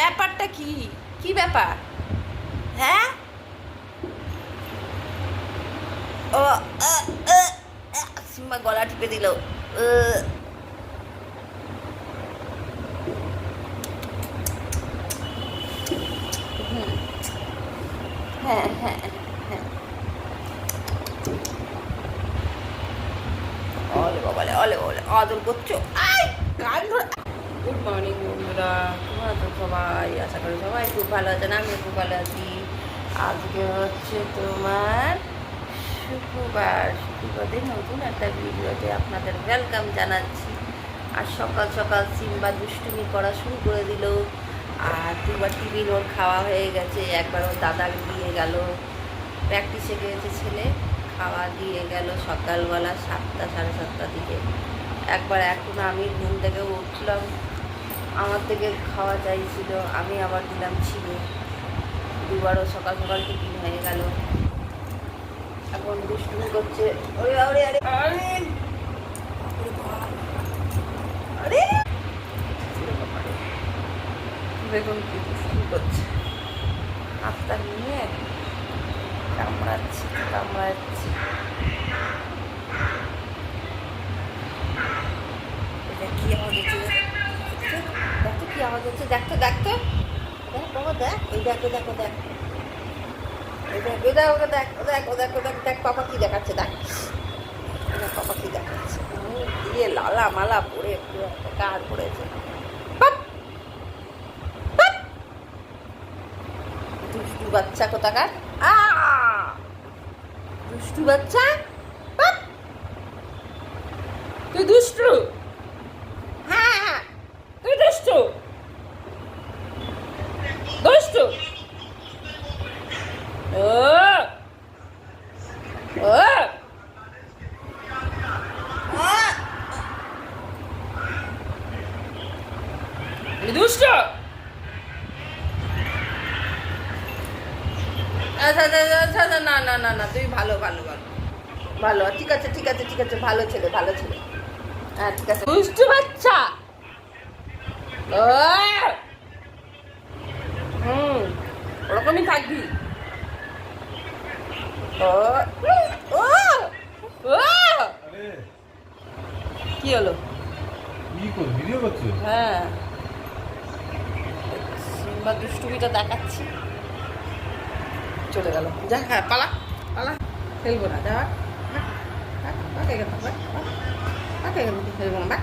ব্যাপারটা কি? কি ব্যাপার? হ্যাঁ? ও সিম্বা গলা টিপে দিল। হ্যাঁ হ্যাঁ হ্যাঁ। অলে বাবালে অলে বাবালে আদর করছ। গুড মর্নিং বন্ধুরা। কেমন আছো সবাই, আশা করি সবাই খুব ভালো আছেন আমি খুব ভালো আছি। আজকে হচ্ছে তোমার শুক্রবার। শুক্রবারে নতুন একটা ভিডিওতে আপনাদের ওয়েলকাম জানাচ্ছি। আর সকাল সকাল সিম্বা দুষ্টুমি করা শুরু করে দিল। আর দুবার টিফিন ওর খাওয়া হয়ে গেছে, একবার ওর দাদা দিয়ে গেল। প্র্যাকটিসে গিয়েছে ছেলে, খাওয়া দিয়ে গেল সকালবেলা সাতটা, সাড়ে সাতটার দিকে। একবার এখন আমি ঘুম থেকে উঠলাম আমার থেকে খাওয়া চাইছিল, আমি আবার দিলাম ছিঁড়ে দুবারও সকাল সকাল টিফিন হয়ে গেল। এখন দুষ্টুমি করছে। আরে দেখুন কি দুষ্টুমি করছে? হাতটা নিয়ে কামড়াচ্ছি কামড়াচ্ছি এটা কি আওয়াজ হচ্ছে দেখ তো কি আওয়াজ হচ্ছে দেখ তো দেখ তো। দেখ বাবা দেখ ওই দেখো দেখো দেখ। ওই দেখ ওই দেখ ওকে দেখ ও দেখ ও দেখ ও দেখ দেখ পাপা কি দেখাচ্ছে দেখ। পাপা কি দেখাচ্ছে? দিয়ে লালা মালা পরে পুরো একটা কার পড়েছে! দুষ্টু বাচ্চা কোথাকার? আ! দুষ্টু বাচ্চা? তুই দুষ্টু? হ্যাঁ হ্যাঁ তুই দুষ্টু দুষ্টু ও ও দুষ্ট! আচ্ছা আচ্ছা আচ্ছা আচ্ছা, না না না না তুই ভালো ভালো ভালো। ভালো ঠিক আছে ঠিক আছে ঠিক আছে ভালো ছেলে ভালো ছেলে। হ্যাঁ ঠিক আছে। দুষ্টু বাচ্চা! ও হুম ওরকমই থাকবি। ও ও ও! আরে! কি হলো? কি কর ভিডিও করছ হ্যাঁ। সিম্বা দুষ্টুমিটা দেখাচ্ছি চলে গেল যা হ্যাঁ পালা পালা খেলব না যা হ্যাঁ হ্যাঁ ভাগ, ভাগ, ভাগ এখান খেলব না